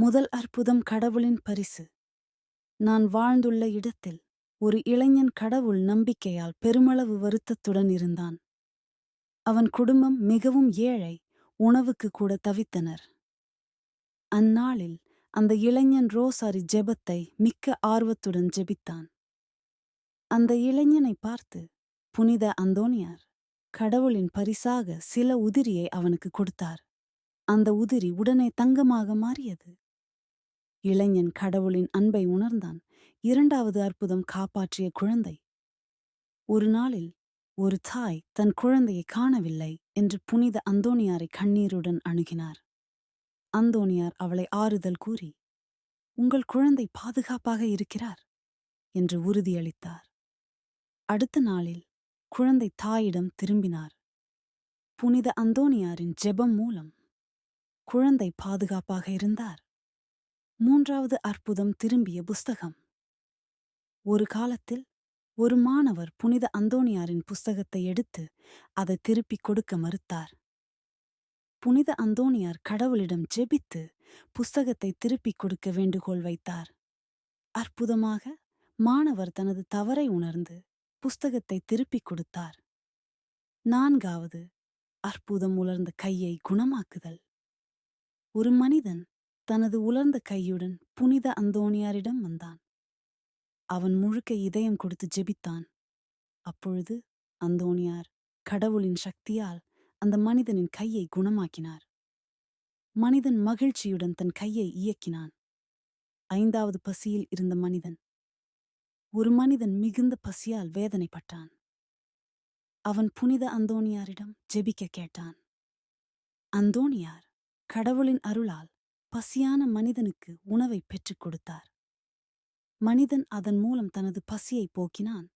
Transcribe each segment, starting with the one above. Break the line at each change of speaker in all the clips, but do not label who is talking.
முதல் அற்புதம் கடவுளின் பரிசு. நான் வாழ்ந்துள்ள இடத்தில் ஒரு இளைஞன் கடவுள் நம்பிக்கையால் பெருமளவு வருத்தத்துடன் இருந்தான். அவன் குடும்பம் மிகவும் ஏழை உணவுக்கு கூட தவித்தனர். அந்நாளில் அந்த இளைஞன் ரோசாரி ஜெபத்தை மிக்க ஆர்வத்துடன் ஜெபித்தான். அந்த இளைஞனை பார்த்து புனித அந்தோனியார் கடவுளின் பரிசாக சில உதிரியை அவனுக்கு கொடுத்தார். அந்த உதிரி உடனே தங்கமாக மாறியது. இளைஞன் கடவுளின் அன்பை உணர்ந்தான். இரண்டாவது அற்புதம் காப்பாற்றிய குழந்தை. ஒரு நாளில் ஒரு தாய் தன் குழந்தையை காணவில்லை என்று புனித அந்தோனியாரை கண்ணீருடன் அணுகினார். அந்தோனியார் அவளை ஆறுதல் கூறி உங்கள் குழந்தை பாதுகாப்பாக இருக்கிறார் என்று உறுதியளித்தார். அடுத்த நாளில் குழந்தை தாயிடம் திரும்பினார். புனித அந்தோனியாரின் ஜெபம் மூலம் குழந்தை பாதுகாப்பாக இருந்தார். மூன்றாவது அற்புதம் திரும்பிய புஸ்தகம். ஒரு காலத்தில் ஒரு மாணவர் புனித அந்தோனியாரின் புஸ்தகத்தை எடுத்து அதை திருப்பிக் கொடுக்க மறுத்தார். புனித அந்தோனியார் கடவுளிடம் ஜெபித்து புஸ்தகத்தை திருப்பிக் கொடுக்க வேண்டுகோள் வைத்தார். அற்புதமாக மாணவர் தனது தவறை உணர்ந்து புஸ்தகத்தை திருப்பிக் கொடுத்தார். நான்காவது அற்புதம் உலர்ந்த கையை குணமாக்குதல். ஒரு மனிதன் தனது உலர்ந்த கையுடன் புனித அந்தோணியாரிடம் வந்தான். அவன் முழுக்க இதயம் கொடுத்து ஜெபித்தான். அப்பொழுது அந்தோணியார் கடவுளின் சக்தியால் அந்த மனிதனின் கையை குணமாக்கினார். மனிதன் மகிழ்ச்சியுடன் தன் கையை இயக்கினான். ஐந்தாவது பசியில் இருந்த மனிதன் ஒரு மனிதன் மிகுந்த பசியால் வேதனைப்பட்டான். அவன் புனித அந்தோணியாரிடம் ஜெபிக்க கேட்டான். அந்தோணியார் கடவுளின் அருளால் பசியான மனிதனுக்கு உணவை பெற்றுக் கொடுத்தார். மனிதன் அதன் மூலம் தனது பசியை போக்கினான்.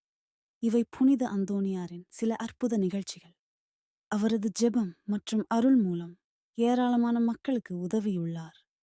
இவை புனித அந்தோணியாரின் சில அற்புத நிகழ்ச்சிகள். அவரது ஜெபம் மற்றும் அருள் மூலம் ஏராளமான மக்களுக்கு உதவியுள்ளார்.